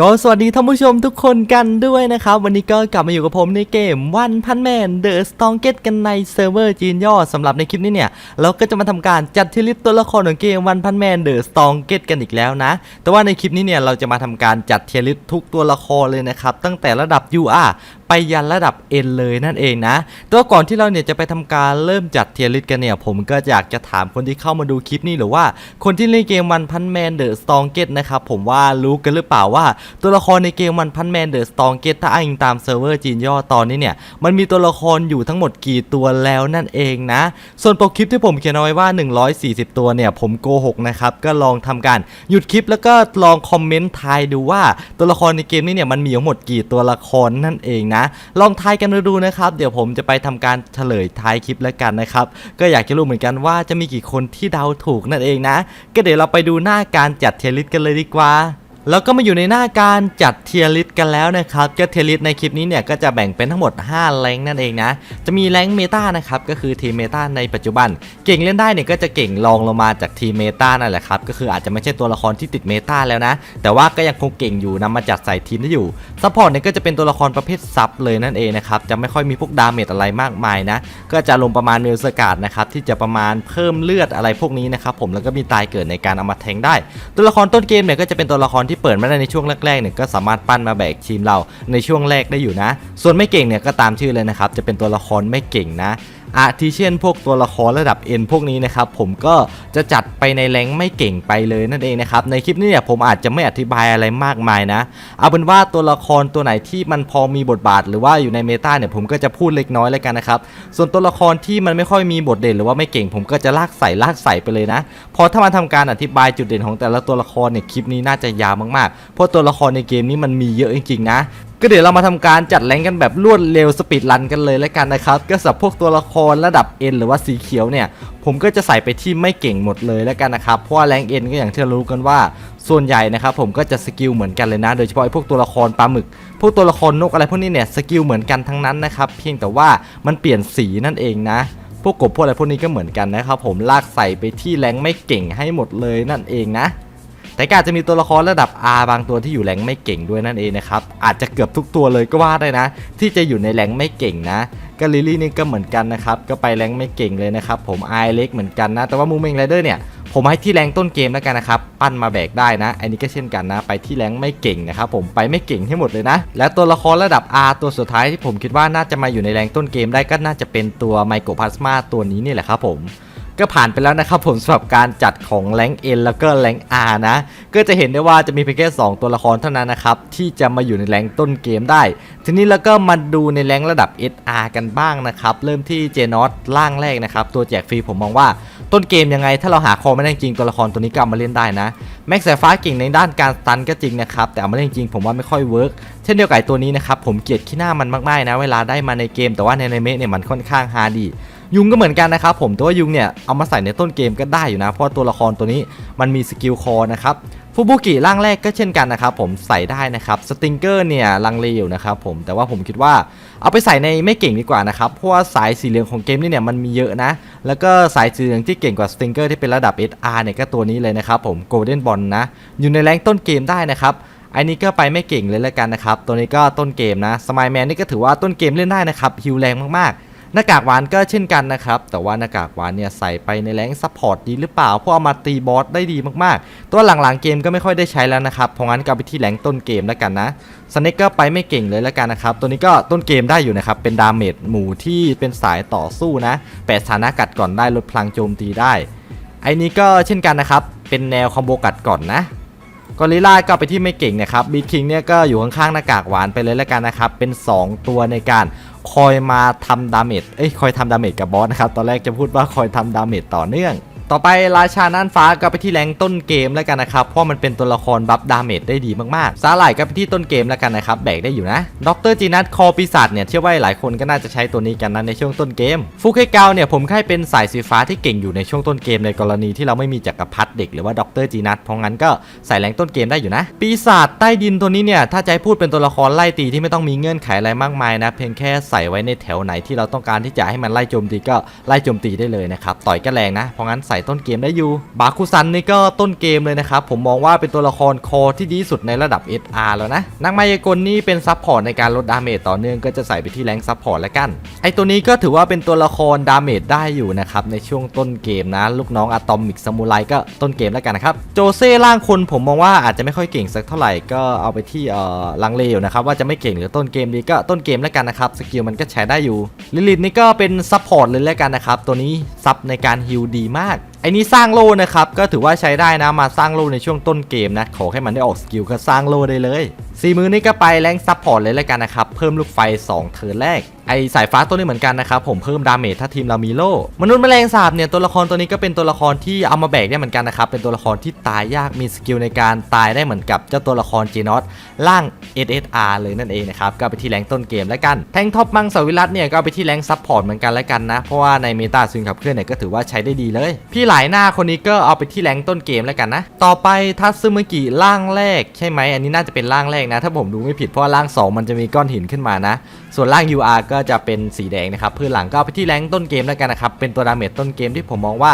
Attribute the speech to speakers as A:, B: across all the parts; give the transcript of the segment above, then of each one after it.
A: ก็สวัสดีท่านผู้ชมทุกคนกันด้วยนะครับ วันนี้ก็กลับมาอยู่กับผมในเกมวันพันแมนเดอะสตองเกตกันในเซิร์ฟเวอร์จีนย่อสำหรับในคลิปนี้เนี่ย เราก็จะมาทำการจัดทีลิสต์ตัวละครของเกมวันพันแมนเดอะสตองเกตกันอีกแล้วนะ แต่ว่าในคลิปนี้เนี่ยเราจะมาทำการจัดเทียลิสต์ทุกตัวละครเลยนะครับ ตั้งแต่ระดับ UR ไปยันระดับ N เลยนั่นเองนะแต่ว่าก่อนที่เราเนี่ยจะไปทำการเริ่มจัดเทียริสกันเนี่ย ผมก็อยากจะถามคนที่เข้ามาดูคลิปนี้หรือว่า คนที่เล่นเกมวันพันแมนเดอะสตองเกตนะครับผมว่ารู้กันหรือเปล่าว่าตัวละครในเกมวันพันแมนเดอะสตองเกตถ้าอ้างตามเซิร์ฟเวอร์จีนย่อตอนนี้เนี่ยมันมีตัวละครอยู่ทั้งหมดกี่ตัวแล้วนั่นเองนะ ส่วนปกคลิปที่ผมเขียนเอาไว้ว่า 140 ตัวเนี่ยผมโกหกนะครับก็ลองทำการหยุดคลิปแล้วก็ลองคอมเมนต์ทายดูว่าตัวละครในเกมนี้เนี่ยมันมีทั้งหมดกี่ตัวละครนั่นเองนะ ลองทายกันดูนะครับ เดี๋ยวผมจะไปทำการเฉลยท้ายคลิปแล้วกันนะครับก็อยากจะรู้เหมือนกันว่าจะมีกี่คนที่เดาถูกนั่นเองนะ ก็เดี๋ยวเราไปดูหน้าการจัดเทลิสกันเลยดีกว่า แล้วก็มาอยู่ในหน้าการจัดเทียริสกันแล้วนะครับก็เทียริสในคลิปนี้เนี่ยก็จะแบ่งเป็นทั้งหมด 5 แรงนั่นเองนะ จะมีแรงเมตานะครับก็คือทีมเมตาในปัจจุบัน เก่งเล่นได้เนี่ยก็จะเก่งรองลงมาจากทีมเมตานั่นแหละครับก็คืออาจจะไม่ใช่ตัวละครที่ติดเมตาแล้วนะ แต่ว่าก็ยังคงเก่งอยู่นำมาจัดใส่ทีมได้อยู่ซัพพอร์ตเนี่ยก็จะเป็นตัวละครประเภทซับเลยนั่นเองนะครับจะไม่ค่อยมีพวกดาเมจอะไรมากมายนะก็จะลงประมาณเมลสกาดนะครับที่จะประมาณเพิ่มเลือดอะไรพวกนี้นะครับผมแล้วก็มีตายเกิดในการเอามาแทงได้ ตัวละครต้นเกมเนี่ยก็จะเป็นตัวละครที่เปิดมาได้ในช่วงแรกๆเนี่ยก็สามารถปั้นมาแบกทีมเราในช่วงแรกได้อยู่นะ ส่วนไม่เก่งเนี่ยก็ตามชื่อเลยนะครับจะเป็นตัวละครไม่เก่งนะ อาทิเช่นพวกตัวละครระดับ N พวกนี้นะครับผมก็จะจัดไปในแรงไม่เก่งไปเลยนั่นเองนะครับในคลิปนี้เนี่ยผมอาจจะไม่อธิบายอะไรมากมายนะ เอาเป็นว่าตัวละครตัวไหนที่มันพอมีบทบาท หรือว่าอยู่ในเมตาเนี่ยผมก็จะพูดเล็กน้อยแล้วกันนะครับส่วนตัวละครที่มันไม่ค่อยมีบทเด่นหรือว่าไม่เก่ง ผมก็จะลากใส่ลากใส่ไปเลยนะพราะถ้ามาทำการอธิบายจุดเด่นของแต่ละตัวละครเนี่ยคลิปนี้น่าจะยาวมากๆเพราะตัวละครในเกมนี้มันมีเยอะจริงๆนะ ก็เดี๋ยวเรามาทำการจัดแรงกันแบบรวดเร็วสปีดรันกันเลยแล้วกันนะครับ ก็สำหรับพวกตัวละครระดับ N หรือว่าสีเขียวเนี่ย ผมก็จะใส่ไปที่ไม่เก่งหมดเลยแล้วกันนะครับ เพราะว่าแรง N ก็อย่างที่เรารู้กันว่า ส่วนใหญ่นะครับผมก็จะสกิลเหมือนกันเลยนะ โดยเฉพาะไอ้พวกตัวละครปลาหมึก พวกตัวละครนกอะไรพวกนี้เนี่ยสกิลเหมือนกันทั้งนั้นนะครับ เพียงแต่ว่ามันเปลี่ยนสีนั่นเองนะพวกกบพวกอะไรพวกนี้ก็เหมือนกันนะครับผมลากใส่ไปที่แรงไม่เก่งให้หมดเลยนั่นเองนะ แต่ก็อาจจะมีตัวละครระดับ R บางตัวที่อยู่แรงไม่เก่งด้วยนั่นเองนะครับ อาจจะเกือบทุกตัวเลยก็ว่าได้นะ ที่จะอยู่ในแรงไม่เก่งนะก็ลิลี่นี่ก็เหมือนกันนะครับ ก็ไปแรงไม่เก่งเลยนะครับ ผมไอเล็กเหมือนกันนะ แต่ว่ามูเมงไรเดอร์เนี่ย ผมให้ที่แรงต้นเกมแล้วกันนะครับ ปั้นมาแบกได้นะ อันนี้ก็เช่นกันนะ ไปที่แรงไม่เก่งนะครับ ผมไปไม่เก่งให้หมดเลยนะ และตัวละครระดับ R ตัวสุดท้ายที่ผมคิดว่าน่าจะมาอยู่ในแรงต้นเกมได้ก็น่าจะเป็นตัวไมโครพลาสมาตัวนี้นี่แหละครับผม ก็ผ่านไปแล้วนะครับผมสำหรับการจัดของแรง N แล้วก็แรง R นะ ก็จะเห็นได้ว่าจะมีเพียงแค่2ตัวละครเท่านั้นนะครับ ที่จะมาอยู่ในแรงต้นเกมได้ ทีนี้แล้วก็มาดูในแรงระดับ SR กันบ้างนะครับ เริ่มที่เจนอตล่างแรกนะครับ ตัวแจกฟรีผมมองว่าต้นเกมยังไง ถ้าเราหาคอไม่ได้จริงตัวละครตัวนี้ก็เอามาเล่นได้นะแม็กสายฟ้าเก่งในด้านการสตันก็จริงนะครับแต่เอามาเล่นจริงผมว่าไม่ค่อยเวิร์กเช่นเดียวกับตัวนี้นะครับผมเกลียดขี้หน้ามันมากๆนะ เวลาได้มาในเกมแต่ว่าในในเมะเนี่ยมันค่อนข้างฮาร์ดดี ยุงก็เหมือนกันนะครับผมแต่ว่ายุงเนี่ยเอามาใส่ในต้นเกมก็ได้อยู่นะ เพราะว่าตัวละครตัวนี้มันมีสกิลคอนะครับฟูบุกิร่างแรกก็เช่นกันนะครับผมใส่ได้นะครับสติงเกอร์เนี่ยลังเลอยู่นะครับผมแต่ว่าผมคิดว่าเอาไปใส่ในไม่เก่งดีกว่านะครับเพราะว่าสายสีเหลืองของเกมนี่เนี่ยมันมีเยอะนะ แล้วก็สายสีเหลืองที่เก่งกว่าสติงเกอร์ที่เป็นระดับ SR เนี่ยก็ตัวนี้เลยนะครับผมโกลเด้นบอลนะอยู่ในแรงต้นเกมได้นะครับอันนี้ก็ไปไม่เก่งเลยแล้วกันนะครับตัวนี้ก็ต้นเกมนะสมายแมนนี่ก็ถือว่าต้นเกมเล่นได้นะครับฮิวแรงมากๆ หน้ากากหวานก็เช่นกันนะครับ แต่ว่าหน้ากากหวานเนี่ยใส่ไปในแรงซัพพอร์ตดีหรือเปล่า เพราะเอามาตีบอสได้ดีมากๆ ตัวหลังๆเกมก็ไม่ค่อยได้ใช้แล้วนะครับ เพราะงั้นก็ไปที่แรงต้นเกมแล้วกันนะสเน็กก็ไปไม่เก่งเลยแล้วกันนะครับ ตัวนี้ก็ต้นเกมได้อยู่นะครับ เป็นดาเมจหมู่ที่เป็นสายต่อสู้นะแปดสถานะกัดก่อนได้ลดพลังโจมตีได้ ไอ้นี้ก็เช่นกันนะครับ เป็นแนวคอมโบกัดก่อนนะกอริลล่าก็ไปที่ไม่เก่งนะครับบีคิงเนี่ยก็อยู่ข้างๆหน้ากากหวานไปเลยแล้วกันนะครับ เป็น 2 ตัวในการ คอยมาทำดาเมจเอ้ยคอยทำดาเมจกับบอสนะครับ ตอนแรกจะพูดว่าคอยทำดาเมจต่อเนื่อง ต่อไปราชาน่านฟ้าก็ไปที่แรงต้นเกมแล้วกันนะครับ เพราะมันเป็นตัวละครบัฟดาเมจได้ดีมากๆ ซาหลายก็ไปที่ต้นเกมแล้วกันนะครับ แบกได้อยู่นะ ดรจีนัทคอปีศาจเนี่ยเชื่อว่าหลายคนก็น่าจะใช้ตัวนี้กันนะในช่วงต้นเกม ฟูเคเกาเนี่ยผมให้เป็นสายสีฟ้าที่เก่งอยู่ในช่วงต้นเกมในกรณีที่เราไม่มีจักรพรรดิเด็กหรือว่าดรจีนัทเพราะงั้นก็ใส่แรงต้นเกมได้อยู่นะ ปีศาจใต้ดินตัวนี้เนี่ยถ้าจะให้พูดเป็นตัวละครไล่ตีที่ไม่ต้องมีเงื่อนไขอะไรมากมายนะ เพียงแค่ใส่ไว้ในแถวไหนที่เราต้องการที่จะให้มันไล่โจมตีก็ไล่โจมตีได้เลยนะครับต่อยก็แรงนะเพราะงั้นใส่ต้นเกมได้อยู่ บาคุซันนี่ก็ต้นเกมเลยนะครับ ผมมองว่าเป็นตัวละครคอที่ดีสุดในระดับ SR แล้วนะ นักมายากลนี่เป็นซับพอร์ตในการลดดาเมจต่อเนื่องก็จะใส่ไปที่แรงซับพอร์ตแล้วกัน ไอตัวนี้ก็ถือว่าเป็นตัวละครดาเมจได้อยู่นะครับในช่วงต้นเกมนะ ลูกน้องอะตอมิกซามูไรก็ต้นเกมแล้วกันนะครับ โจเซ่ล่างคนผมมองว่าอาจจะไม่ค่อยเก่งสักเท่าไหร่ก็เอาไปที่เอ่อลังเลอยู่นะครับว่าจะไม่เก่งหรือต้นเกมดีก็ต้นเกมแล้วกันนะครับสกิลมันก็ใช้ได้อยู่ลิลิตนี่ก็เป็นซัพพอร์ตเลยแล้วกันนะครับตัวนี้ซับในการฮิลดีมากไอ้นี้สร้างโล่นะครับ ก็ถือว่าใช้ได้นะมาสร้างโล่ในช่วงต้นเกมนะ ขอให้มันได้ออกสกิลก็สร้างโล่ได้เลย สี่มือนี่ก็ไปแรงซัพพอร์ตเลยแล้วกันนะครับ เพิ่มลูกไฟ 2 เทิร์นแรก ไอสายฟ้าตัวนี้เหมือนกันนะครับ ผมเพิ่มดาเมจถ้าทีมเรามีโล่มนุษย์แมลงสาบเนี่ยตัวละครตัวนี้ก็เป็นตัวละครที่เอามาแบกได้เหมือนกันนะครับ เป็นตัวละครที่ตายยากมีสกิลในการตายได้เหมือนกับเจ้าตัวละครจีนอสล่าง SSR เลยนั่นเองนะครับก็ไปที่แรงต้นเกมแล้วกันแทงท็อปมังสวิรัตเนี่ยก็ไปที่แรงซัพพอร์ตเหมือนกันแล้วกันนะเพราะว่าในเมตาซึงขับเคลื่อนเนี่ยก็ถือว่าใช้ได้ดีเลย พี่หลายหน้าคนนี้ก็เอาไปที่แรงต้นเกมแล้วกันนะต่อไปทัตซึมกิล่างแรกใช่ไหมอันนี้น่าจะเป็นล่างแรกนะ ถ้าผมดูไม่ผิดเพราะว่าล่าง 2 มันจะมีก้อนหินขึ้นมานะ ส่วนล่าง UR ก็จะเป็นสีแดงนะครับพื้นหลังก็ไปที่แรงต้นเกมแล้วกันนะครับ เป็นตัวดาเมจต้นเกมที่ผมมองว่า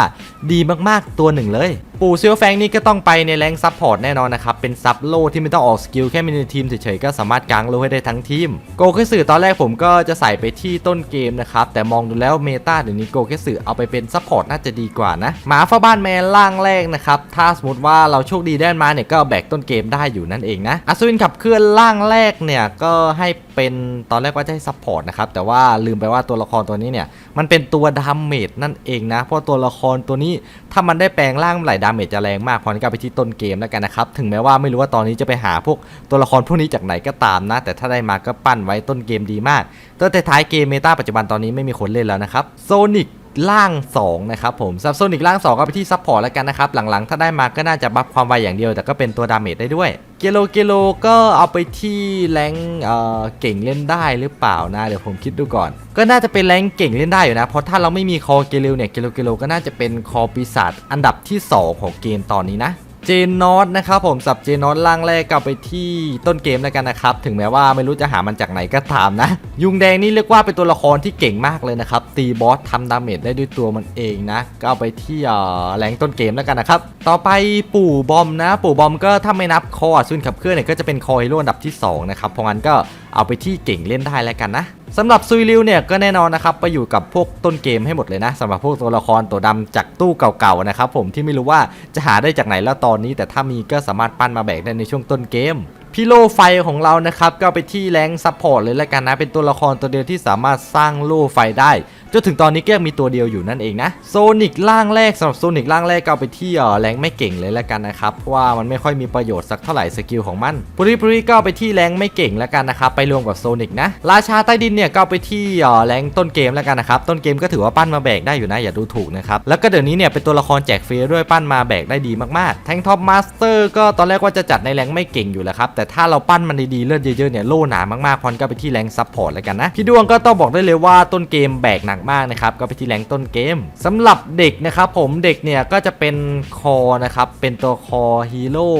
A: ดีมากๆตัวหนึ่งเลย ปู่เซียวแฟงนี่ก็ต้องไปในแรงซับพอร์ตแน่นอนนะครับ เป็นซับโลที่ไม่ต้องออกสกิลแค่มีในทีมเฉยๆก็สามารถกางโลให้ได้ทั้งทีม โกเคสึตอนแรกผมก็จะใส่ไปที่ต้นเกมนะครับแต่มองดูแล้วเมตาเดี๋ยวนี้โกเคสึเอาไปเป็นซับพอร์ตน่าจะดีกว่านะหมาฟ้าบ้านแมนล่างแรกนะครับถ้าสมมติว่าเราโชคดีได้มาเนี่ยก็แบกต้นเกมได้อยู่นั่นเองนะอัศวินขับเคลื่อนล่างแรกเนี่ยก็ให้เป็นตอนแรกว่าจะให้ซับพอร์ตนะครับแต่ว่าลืมไปว่าตัวละครตัวนี้เนี่ยมันเป็นตัวดาเมจนั่นเองนะ เพราะตัวละครตัวนี้ถ้ามันได้แปลงร่างเมื่อไหร่ดาเมจจะแรงมากพอนี้ก็ไปที่ต้นเกมแล้วกันนะครับถึงแม้ว่าไม่รู้ว่าตอนนี้จะไปหาพวกตัวละครพวกนี้จากไหนก็ตามนะ แต่ถ้าได้มาก็ปั้นไว้ต้นเกมดีมากตั้งแต่ท้ายเกมเมตาปัจจุบันตอนนี้ไม่มีคนเล่นแล้วนะครับโซนิก ล่าง 2 นะครับผมซับโซนิกล่าง 2 ก็ไปที่ซับพอร์ตแล้วกันนะครับ หลังๆ ถ้าได้มาก็น่าจะบัฟความไวอย่างเดียว แต่ก็เป็นตัวดาเมจได้ด้วย เกโลเกโลก็เอาไปที่แรงเอ่อเก่งเล่นได้หรือเปล่านะ เดี๋ยวผมคิดดูก่อน ก็น่าจะเป็นแรงเก่งเล่นได้อยู่นะ เพราะถ้าเราไม่มีคอเกโลเนี่ย เกโลเกโลก็น่าจะเป็นคอปีศาจอันดับที่ 2 ของเกมตอนนี้นะ เจนนอตนะครับผมสับเจนนอตล่างแรกกลับไปที่ต้นเกมแล้วกันนะครับ ถึงแม้ว่าไม่รู้จะหามันจากไหนก็ตามนะ ยุงแดงนี่เรียกว่าเป็นตัวละครที่เก่งมากเลยนะครับ ตีบอสทำดาเมจได้ด้วยตัวมันเองนะ ก็เอาไปที่เอ่อแรงต้นเกมแล้วกันนะครับ ต่อไปปู่บอมนะ ปู่บอมก็ถ้าไม่นับคอซุนขับเคลื่อนเนี่ยก็จะเป็นคอฮีโร่อันดับที่สองนะครับเพราะงั้นก็เอาไปที่เก่งเล่นได้แล้วกันนะ สำหรับซุยริวเนี่ยก็แน่นอนนะครับไปอยู่กับพวกต้นเกมให้หมดเลยนะสำหรับพวกตัวละครตัวดำจากตู้เก่าๆนะครับผมที่ไม่รู้ว่าจะหาได้จากไหนแล้วตอนนี้ แต่ถ้ามีก็สามารถปั้นมาแบกได้ในช่วงต้นเกมพิโลไฟของเรานะครับก็ไปที่แรงซัพพอร์ตเลยแล้วกันนะเป็นตัวละครตัวเดียวที่สามารถสร้างโล่ไฟได้จนถึงตอนนี้ก็ยังมีตัวเดียวอยู่นั่นเองนะโซนิกล่างแรกสำหรับโซนิกล่างแรกก็เอาไปที่อ่อแรงไม่เก่งเลยแล้วกันนะครับว่ามันไม่ค่อยมีประโยชน์สักเท่าไหร่สกิลของมันปุริปุริก็ไปที่แรงไม่เก่งแล้วกันนะครับไปรวมกับโซนิกนะราชาใต้ดินเนี่ยก็ไปที่อ่อแรงต้นเกมแล้วกันนะครับต้นเกมก็ถือว่าปั้นมาแบกได้อยู่นะอย่าดูถูกนะครับแล้วก็เดี๋ยวนี้เนี่ยเป็นตัวละครแจกฟรีด้วยปั้นมาแบกได้ดีมากๆแทงท็อปมาสเตอร์ก็ตอนแรกว่าจะจัดในแรงไม่เก่งอยู่แล้วครับแต่ถ้าเราปั้นมันดีๆเลือดเยอะๆเนี่ยโล่หนามากๆพอนก็ไปที่แรงซัพพอร์ตแล้วกันนะพี่ดวงก็ต้องบอกได้เลยว่าต้นเกมแบกหนักมากนะครับก็ไปที่แรงต้นเกมสำหรับเด็กนะครับผมเด็กเนี่ยก็จะเป็นคอนะครับเป็นตัวคอฮีโร่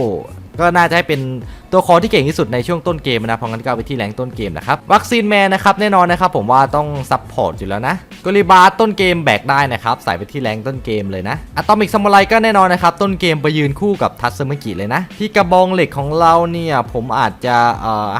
A: ก็น่าจะให้เป็นตัวคอที่เก่งที่สุดในช่วงต้นเกมนะเพราะงั้นก็ไปที่แรงต้นเกมนะครับวัคซีนแมนนะครับแน่นอนนะครับผมว่าต้องซัพพอร์ตอยู่แล้วนะกลิบาร์ต้นเกมแบกได้นะครับใส่ไปที่แรงต้นเกมเลยนะอะตอมิกซามูไรก็แน่นอนนะครับต้นเกมไปยืนคู่กับทัตสึมิกิเลยนะ ที่กระบองเหล็กของเราเนี่ยผมอาจจะ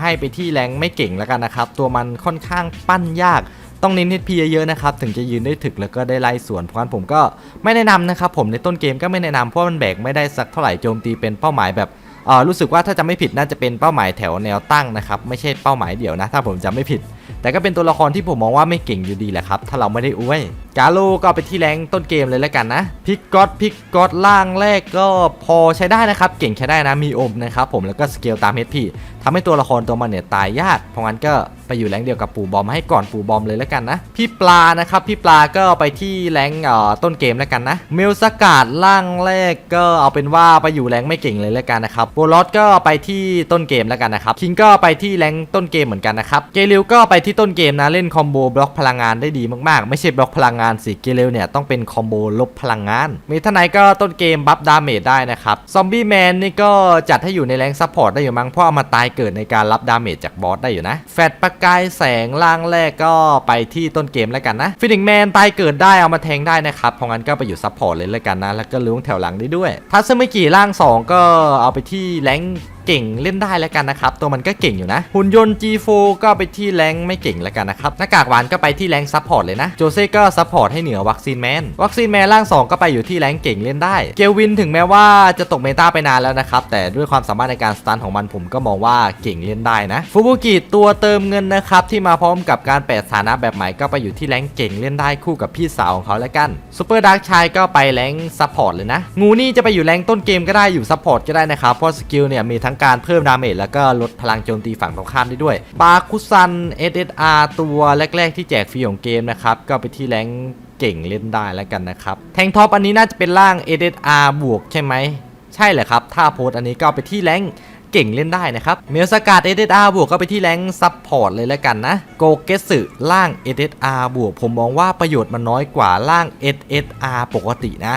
A: ให้ไปที่แรงไม่เก่งแล้วกันนะครับตัวมันค่อนข้างปั้นยาก ต้องเน้น HP เยอะๆนะครับถึงจะยืนได้ถึกแล้วก็ได้ไล่สวนเพราะฉะนั้นผมก็ไม่แนะนำนะครับผมในต้นเกมก็ไม่แนะนำเพราะมันแบกไม่ได้สักเท่าไหร่โจมตีเป็นเป้าหมายแบบเออรู้สึกว่าถ้าจะไม่ผิดน่าจะเป็นเป้าหมายแถวแนวตั้งนะครับไม่ใช่เป้าหมายเดี่ยวนะ ถ้าผมจำไม่ผิด แต่ก็เป็นตัวละครที่ผมมองว่าไม่เก่งอยู่ดีแหละครับ ถ้าเราไม่ได้อวยกาโลก็ไปที่แรงต้นเกมเลยแล้วกันนะ พิกก็อตพิกก็อตล่างแรกก็พอใช้ได้นะครับ เก่งใช้ได้นะ มีอมนะครับผมแล้วก็สเกลตาม HP ทำให้ตัวละครตัวมันเนี่ยตายยาก เพราะงั้นก็ไปอยู่แรงเดียวกับปู่บอมให้ก่อนปู่บอมเลยแล้วกันนะ พี่ปลานะครับพี่ปลาก็ไปที่แรงเอ่อต้นเกมแล้วกันนะ เมลสกาดล่างแรกก็เอาเป็นว่าไปอยู่แรงไม่เก่งเลยแล้วกันนะครับโบลอสก็ไปที่ต้นเกมแล้วกันนะครับคิงก็ไปที่แรงต้นเกมเหมือนกันนะครับเกลิวก็ไปที่ต้นเกมนะเล่นคอมโบบล็อกพลังงานได้ดีมากๆ ไม่ใช่บล็อกพลังงานสีเกเรลเนี่ยต้องเป็นคอมโบลบพลังงาน มีท่านไหนก็ต้นเกมบัฟดาเมจได้นะครับซอมบี้แมนนี่ก็จัดให้อยู่ในแรงซัพพอร์ตได้อยู่มั้งเพราะเอามาตายเกิดในการรับดาเมจจากบอสได้อยู่นะแฟดประกายแสงล่างแรกก็ไปที่ต้นเกมแล้วกันนะฟินิกแมนตายเกิดได้เอามาแทงได้นะครับเพราะงั้นก็ไปอยู่ซัพพอร์ตเลยแล้วกันนะแล้วก็ล้วงแถวหลังได้ด้วยทัศมิกิล่าง 2 ก็เอาไปที่แรง เก่งเล่นได้แล้วกันนะครับ ตัวมันก็เก่งอยู่นะ หุ่นยนต์ G4 ก็ไปที่แรงไม่เก่งแล้วกันนะครับ หน้ากากหวานก็ไปที่แรงซัพพอร์ตเลยนะ โจเซ่ก็ซัพพอร์ตให้เหนือวัคซีนแมน วัคซีนแมนล่าง 2 ก็ไปอยู่ที่แรงเก่งเล่นได้ เกลวินถึงแม้ว่าจะตกเมตาไปนานแล้วนะครับ แต่ด้วยความสามารถในการสตันของมันผมก็มองว่าเก่งเล่นได้นะ ฟูบุกิตัวเติมเงินนะครับที่มาพร้อมกับการแปดฐานะแบบใหม่ก็ไปอยู่ที่แรงเก่งเล่นได้คู่กับพี่สาวของเขาแล้วกันซูเปอร์ดาร์กชายก็ไปแรงซัพพอร์ตเลยนะ งูนี่จะไปอยู่แรงต้นเกมก็ได้อยู่ซัพพอร์ตก็ได้นะครับเพราะสกิลเนี่ยมีทั้งการเพิ่มดาเมจแล้วก็ลดพลังโจมตีฝั่งตรงข้ามได้ด้วยบาคุซัน SSR ตัวแรก ๆ ที่แจกฟรีของเกมนะครับ ก็ไปที่แรงเก่งเล่นได้แล้วกันนะครับ แทงท็อปอันนี้น่าจะเป็นร่าง SSR บวกใช่ไหม ใช่แหละครับ ถ้าโพสอันนี้ก็ไปที่แรงเก่งเล่นได้นะครับ เมลสกัด SSR บวกก็ไปที่แรงซับพอร์ตเลยแล้วกันนะ โกเกสึล่าง SSR บวก ผมมองว่าประโยชน์มันน้อยกว่าล่าง SSR ปกตินะ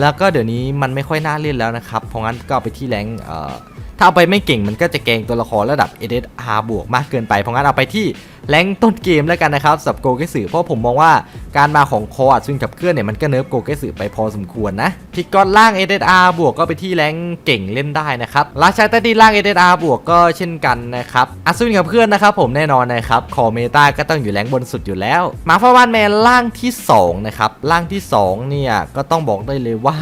A: แล้วก็เดี๋ยวนี้มันไม่ค่อยน่าเล่นแล้วนะครับ เพราะงั้นก็ไปที่แรงเอ่อ ถ้าเอาไปไม่เก่งมันก็จะแกงตัวละครระดับ SSR บวกมากเกินไป เพราะงั้นเอาไปที่แรงต้นเกมแล้วกันนะครับสับโกเกสึเพราะผมมองว่าการมาของคออัดซึ่งขับเคลื่อนเนี่ยมันก็เนิร์ฟโกเกสึไปพอสมควรนะพิกกอนล่าง SSR บวกก็ไปที่แรงเก่งเล่นได้นะครับราชาใต้ดินล่าง SSR บวกก็เช่นกันนะครับอัศวินขับเคลื่อนนะครับผมแน่นอนนะครับคอเมตาก็ต้องอยู่แรงบนสุดอยู่แล้วมาฟ้าบ้านแมนล่างที่สองนะครับล่างที่สองเนี่ยก็ต้องบอกได้เลยว่า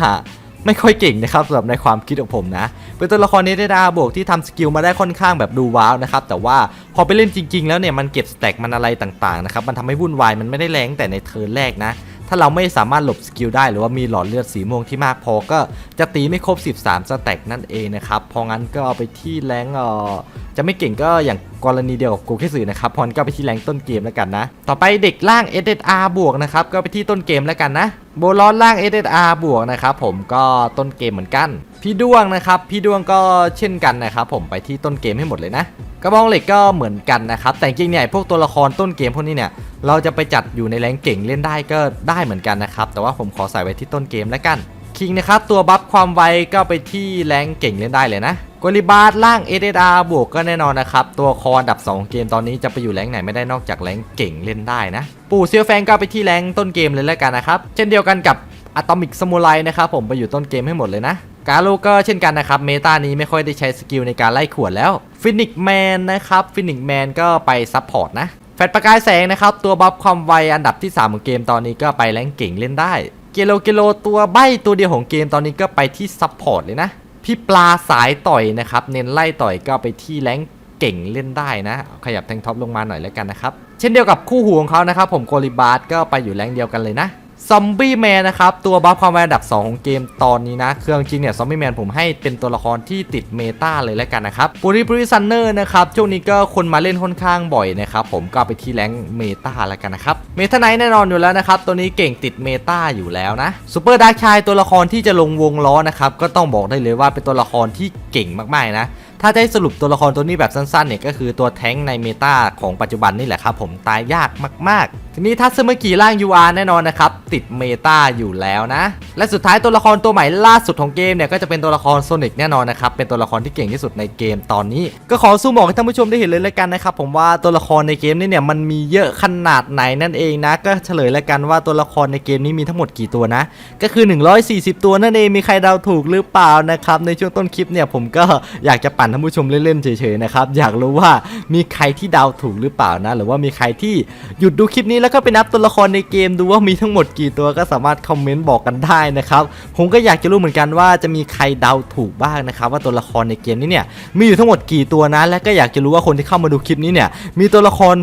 A: ไม่ค่อยเก่งนะครับสำหรับในความคิดของผมนะ เป็นตัวละครนี้ได้ดาบวกที่ทำสกิลมาได้ค่อนข้างแบบดูว้าวนะครับแต่ว่าพอไปเล่นจริง ๆ แล้วเนี่ยมันเก็บสแต็กมันอะไรต่างๆนะครับมันทำให้วุ่นวายมันไม่ได้แรงแต่ในเทิร์นแรกนะถ้าเราไม่สามารถหลบสกิลได้หรือว่ามีหลอดเลือดสีม่วงที่มากพอก็จะตีไม่ครบ 13 สแต็กนั่นเองนะครับเพราะงั้นก็เอาไปที่แรงเออจะไม่เก่งก็อย่าง กรณีเดียวกับกูแค่สื่อนะครับพรก็ไปที่แรงต้นเกมแล้วกันนะ ต่อไปเด็กล่าง SSR บวกนะครับก็ไปที่ต้นเกมแล้วกันนะโบลอนล่าง SSR บวกนะครับผมก็ต้นเกมเหมือนกัน พี่ด้วงนะครับพี่ด้วงก็เช่นกันนะครับผมไปที่ต้นเกมให้หมดเลยนะกระบองเหล็กก็เหมือนกันนะครับแต่จริงเนี่ยพวกตัวละครต้นเกมพวกนี้เนี่ยเราจะไปจัดอยู่ในแรงเก่งเล่นได้ก็ได้เหมือนกันนะครับแต่ว่าผมขอใส่ไว้ที่ต้นเกมแล้วกัน คิงนะครับตัวบัฟความไวก็ไปที่แรงเก่งเล่นได้เลยนะกอลิบาร์ล่าง a อ r บวกก็แน่นอนนะครับ ตัวคออันดับ 2 เกมตอนนี้จะไปอยู่แรงไหนไม่ได้นอกจากแรงเก่งเล่นได้นะ ปู่เซียวแฟงก็ไปที่แรงต้นเกมเลยแล้วกันนะครับ เช่นเดียวกันกับอะตอมิกสมุไรนะครับผมไปอยู่ต้นเกมให้หมดเลยนะกาโลก็เช่นกันนะครับเมตานี้ไม่ค่อยได้ใช้สกิลในการไล่ขวดแล้วฟินิกแมนนะครับฟินิกแมนก็ไปซับพอร์ตนะแฟดประกายแสงนะครับตัวบัฟความไวอันดับที่ 3 ของเกมตอนนี้ก็ไปแรงเก่งเล่นได้ เกโลเกโลตัวใบตัวเดียวของเกมตอนนี้ก็ไปที่ซับพอร์ตเลยนะ พี่ปลาสายต่อยนะครับ เน้นไล่ต่อยก็ไปที่แรงเก่งเล่นได้นะ ขยับแทงท็อปลงมาหน่อยแล้วกันนะครับ เช่นเดียวกับคู่หูของเขานะครับ ผมโกลิบาร์ก็ไปอยู่แรงเดียวกันเลยนะ ซอมบี้แมนนะครับ ตัวบัฟความไวอันดับ 2 ของเกมตอนนี้นะ เครื่องจริงเนี่ยซอมบี้แมนผมให้เป็นตัวละครที่ติดเมตาเลยแล้วกันนะครับปูริปริซันเนอร์นะครับ ช่วงนี้ก็คนมาเล่นค่อนข้างบ่อยนะครับ ผมก็ไปที่แรงเมตาแล้วกันนะครับ เมทาไนท์แน่นอนอยู่แล้วนะครับ ตัวนี้เก่งติดเมตาอยู่แล้วนะซูเปอร์ดาร์ชายตัวละครที่จะลงวงล้อนะครับก็ต้องบอกได้เลยว่าเป็นตัวละครที่เก่งมากๆนะถ้าจะให้สรุปตัวละครตัวนี้แบบสั้นๆเนี่ยก็คือตัวแท้งในเมตาของปัจจุบันนี่แหละครับผมตายยากมากๆ ทีนี้ถ้าซึมกิร่าง UR แน่นอนนะครับ ติดเมตาอยู่แล้วนะ และสุดท้ายตัวละครตัวใหม่ล่าสุดของเกมเนี่ย ก็จะเป็นตัวละครโซนิกแน่นอนนะครับ เป็นตัวละครที่เก่งที่สุดในเกมตอนนี้ ก็ขอซูมบอกให้ท่านผู้ชมได้เห็นเลยแล้วกันนะครับ ผมว่าตัวละครในเกมนี้เนี่ยมันมีเยอะขนาดไหนนั่นเองนะ ก็เฉลยแล้วกันว่าตัวละครในเกมนี้มีทั้งหมดกี่ตัวนะ ก็คือ 140 ตัวนั่นเองมีใครเดาถูกหรือเปล่านะครับในช่วงต้นคลิปเนี่ยผมก็อยากจะปั่นท่านผู้ชมเล่นๆเฉยๆนะครับอยากรู้ว่ามีใครที่เดาถูกหรือเปล่านะ หรือว่ามีใครที่หยุดดูคลิปนี้แล้วก็ไปนับตัวละครในเกมดูว่ามีทั้งหมดกี่ตัวก็สามารถคอมเมนต์บอกกันได้นะครับผมก็อยากจะรู้เหมือนกันว่าจะมีใครเดาถูกบ้างนะครับว่าตัวละครในเกมนี้เนี่ยมีอยู่ทั้งหมดกี่ตัวนะและก็อยากจะรู้ว่าคนที่เข้ามาดูคลิปนี้เนี่ยมีตัวละคร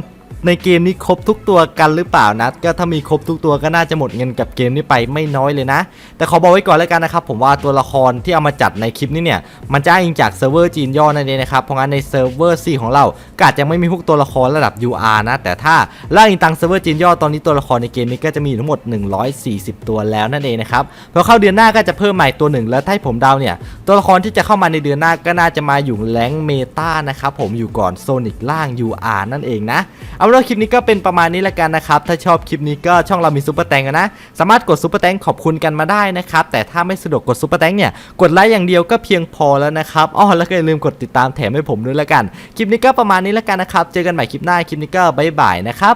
A: ในเกมนี้ครบทุกตัวกันหรือเปล่านะ ก็ถ้ามีครบทุกตัวก็น่าจะหมดเงินกับเกมนี้ไปไม่น้อยเลยนะ แต่ขอบอกไว้ก่อนแล้วกันนะครับ ผมว่าตัวละครที่เอามาจัดในคลิปนี้เนี่ย มันจะอ้างอิงจากเซิร์ฟเวอร์จีนย่อนั่นเองนะครับ เพราะงั้นในเซิร์ฟเวอร์ C ของเราก็อาจจะไม่มีพวกตัวละครระดับ UR นะ แต่ถ้าล่างอิงตังเซิร์ฟเวอร์จีนย่อตอนนี้ตัวละครในเกมนี้ก็จะมีทั้งหมด 140 ตัวแล้วนั่นเองนะครับพอเข้าเดือนหน้าก็จะเพิ่มใหม่ตัวหนึ่งแล้วถ้าให้ผมเดาเนี่ยตัวละครที่จะเข้ามาในเดือนหน้าก็น่าจะมาอยู่แรงเมตานะครับผมอยู่ก่อนโซนิกล่าง UR นั่นเองนะเอาเป็นว่าคลิปนี้ก็เป็นประมาณนี้ละกันนะครับ ถ้าชอบคลิปนี้ก็ช่องเรามีซุปเปอร์แตงนนะ สามารถกดซุปเปอร์แตงขอบคุณกันมาได้นะครับ แต่ถ้าไม่สะดวกกดซุปเปอร์แตงเนี่ย กดไลค์อย่างเดียวก็เพียงพอแล้วนะครับอ๋อแล้วก็อย่าลืมกดติดตามแถมให้ผมด้วยละกัน คลิปนี้ก็ประมาณนี้ละกันนะครับ เจอกันใหม่คลิปหน้า คลิปนี้ก็บ๊ายบายนะครับ